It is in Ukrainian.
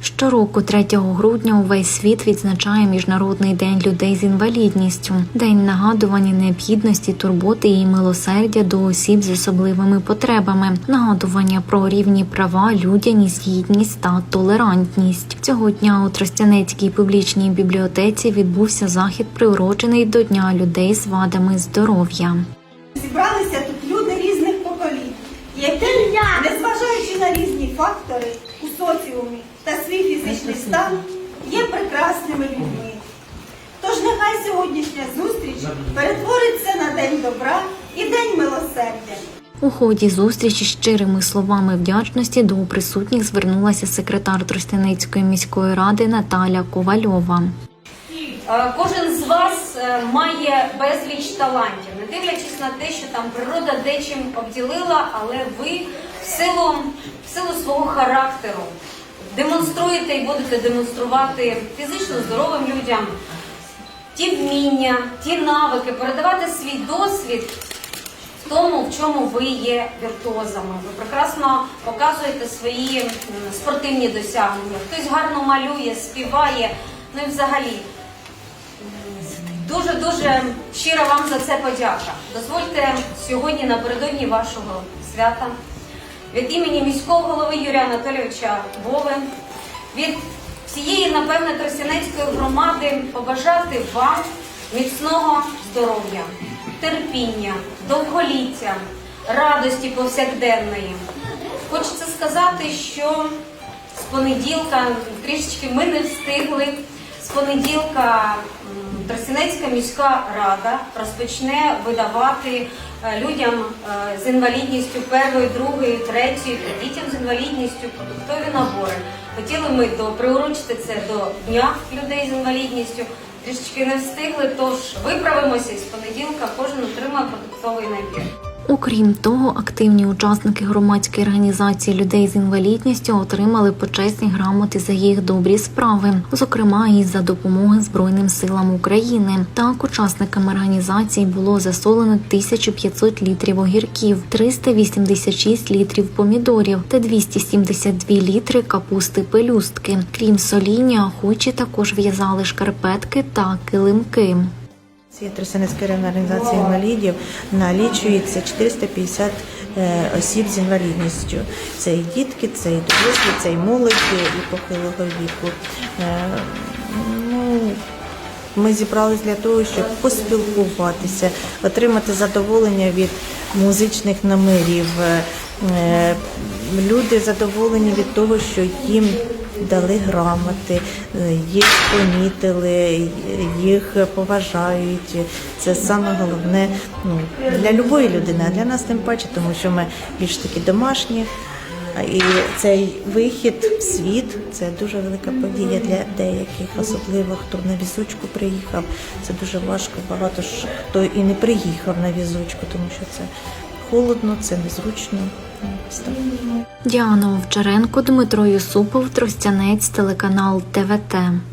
Щороку, 3 грудня, увесь світ відзначає Міжнародний день людей з інвалідністю, день нагадування необхідності, турботи і милосердя до осіб з особливими потребами, нагадування про рівні права, людяність, гідність та толерантність. Цього дня у Тростянецькій публічній бібліотеці відбувся захід, приурочений до Дня людей з вадами здоров'я. Зібралися тут люди різних поколінь, які, незважаючи на різні фактори у соціумі та свій фізичний стан, є прекрасними людьми. Тож нехай сьогоднішня зустріч перетвориться на день добра і день милосердя. У ході зустрічі щирими словами вдячності до присутніх звернулася секретар Тростянецької міської ради Наталя Ковальова. Кожен з вас е, має безліч талантів, не дивлячись на те, що там природа дечим обділила, але ви в силу, в силу свого характеру демонструєте і будете демонструвати фізично здоровим людям ті вміння, ті навики, передавати свій досвід в тому, в чому ви є віртуозами. Ви прекрасно показуєте свої спортивні досягнення. Хтось гарно малює, співає, ну і взагалі. Дуже дуже щиро вам за це подяка. Дозвольте сьогодні напередодні вашого свята від імені міського голови Юрія Анатолійовича Вови, від всієї, напевне, Тростянецької громади побажати вам міцного здоров'я, терпіння, довголіття, радості повсякденної. Хочеться сказати, що з понеділка трішечки ми не встигли. З понеділка Тростянецька міська рада розпочне видавати е, людям е, з інвалідністю першої, другої, третьої та дітям з інвалідністю продуктові набори. Хотіли ми приурочити це до дня людей з інвалідністю. Трішечки не встигли, тож виправимося і з понеділка кожен отримає продуктовий набір. Окрім того, активні учасники громадської організації людей з інвалідністю отримали почесні грамоти за їх добрі справи, зокрема і за допомоги Збройним силам України. Так, учасникам організації було засолено 1500 літрів огірків, 386 літрів помідорів та 272 літри капусти пелюстки. Крім соління, охочі також в'язали шкарпетки та килимки. Цієї Тростянецької районної організації інвалідів налічується 450 е, осіб з інвалідністю. Це і дітки, це і дорослі, це і молоді, і похилого віку. Е, Ну, ми зібрались для того, щоб поспілкуватися, отримати задоволення від музичних номерів. Е, Люди задоволені від того, що їм дали грамоти, е, їх помітили, їх поважають. Це саме головне ну, для любої людини, а для нас тим паче, тому що ми більш такі домашні. І цей вихід в світ це дуже велика подія для деяких, особливо хто на візочку приїхав. Це дуже важко. Багато ж хто і не приїхав на візочку, тому що це холодно, це незручно. Діана Овчаренко, Дмитро Юсупов, Тростянець, телеканал ТВТ.